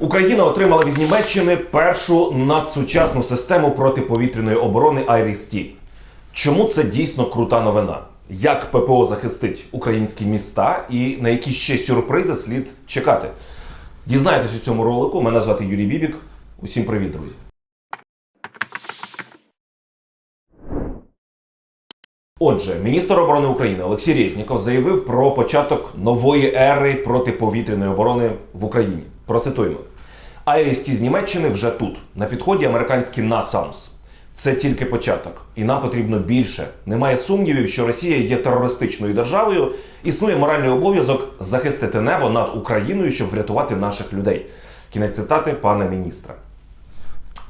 Україна отримала від Німеччини першу надсучасну систему протиповітряної оборони IRIS-T. Чому це дійсно крута новина? Як ППО захистить українські міста і на які ще сюрпризи слід чекати? Дізнайтесь у цьому ролику. Мене звати Юрій Бібік. Усім привіт, друзі. Отже, міністр оборони України Олексій Резніков заявив про початок нової ери протиповітряної оборони в Україні. Процитуємо: Айріс з Німеччини вже тут. На підході американські NASAMS. Це тільки початок, і нам потрібно більше. Немає сумнівів, що Росія є терористичною державою. Існує моральний обов'язок захистити небо над Україною, щоб врятувати наших людей. Кінець цитати пана міністра.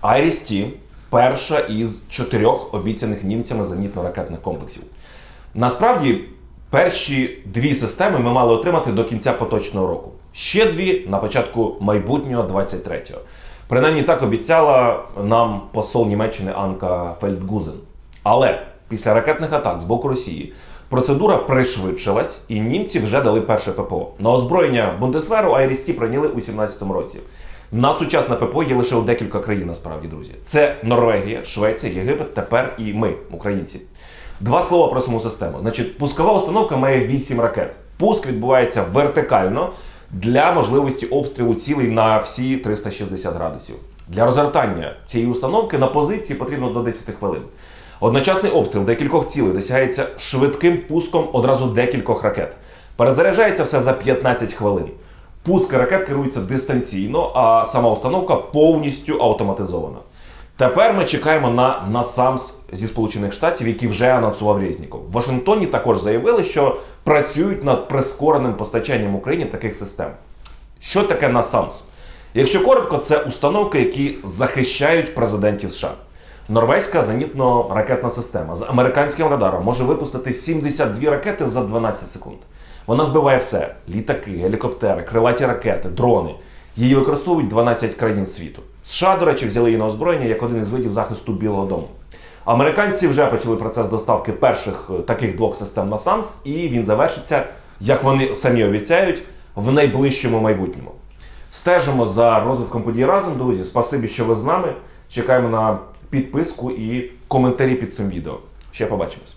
Айріс-Ті перша із чотирьох обіцяних німцями зенітно-ракетних комплексів. Насправді, перші дві системи ми мали отримати до кінця поточного року. Ще дві на початку майбутнього 23-го. Принаймні так обіцяла нам посол Німеччини Анка Фельдгузен. Але після ракетних атак з боку Росії процедура пришвидшилась, і німці вже дали перше ППО. На озброєння Бундесверу Айрісті прийняли у 17-му році. Надсучасне ППО є лише у декілька країн, насправді, друзі. Це Норвегія, Швеція, Єгипет, тепер і ми, українці. Два слова про саму систему. Значить, пускова установка має 8 ракет. Пуск відбувається вертикально для можливості обстрілу цілей на всі 360 градусів. Для розгортання цієї установки на позиції потрібно до 10 хвилин. Одночасний обстріл декількох цілей досягається швидким пуском одразу декількох ракет. Перезаряджається все за 15 хвилин. Пуск ракет керується дистанційно, а сама установка повністю автоматизована. Тепер ми чекаємо на NASAMS зі Сполучених Штатів, які вже анонсував Резніков. В Вашингтоні також заявили, що працюють над прискореним постачанням Україні таких систем. Що таке NASAMS? Якщо коротко, це установки, які захищають президентів США. Норвезька зенітно-ракетна система з американським радаром може випустити 72 ракети за 12 секунд. Вона збиває все: літаки, гелікоптери, крилаті ракети, дрони. Її використовують 12 країн світу. США, до речі, взяли її на озброєння як один із видів захисту Білого Дому. Американці вже почали процес доставки перших е, таких двох систем на САМС, і він завершиться, як вони самі обіцяють, в найближчому майбутньому. Стежимо за розвитком подій разом, друзі. Спасибі, що ви з нами. Чекаємо на підписку і коментарі під цим відео. Ще побачимось.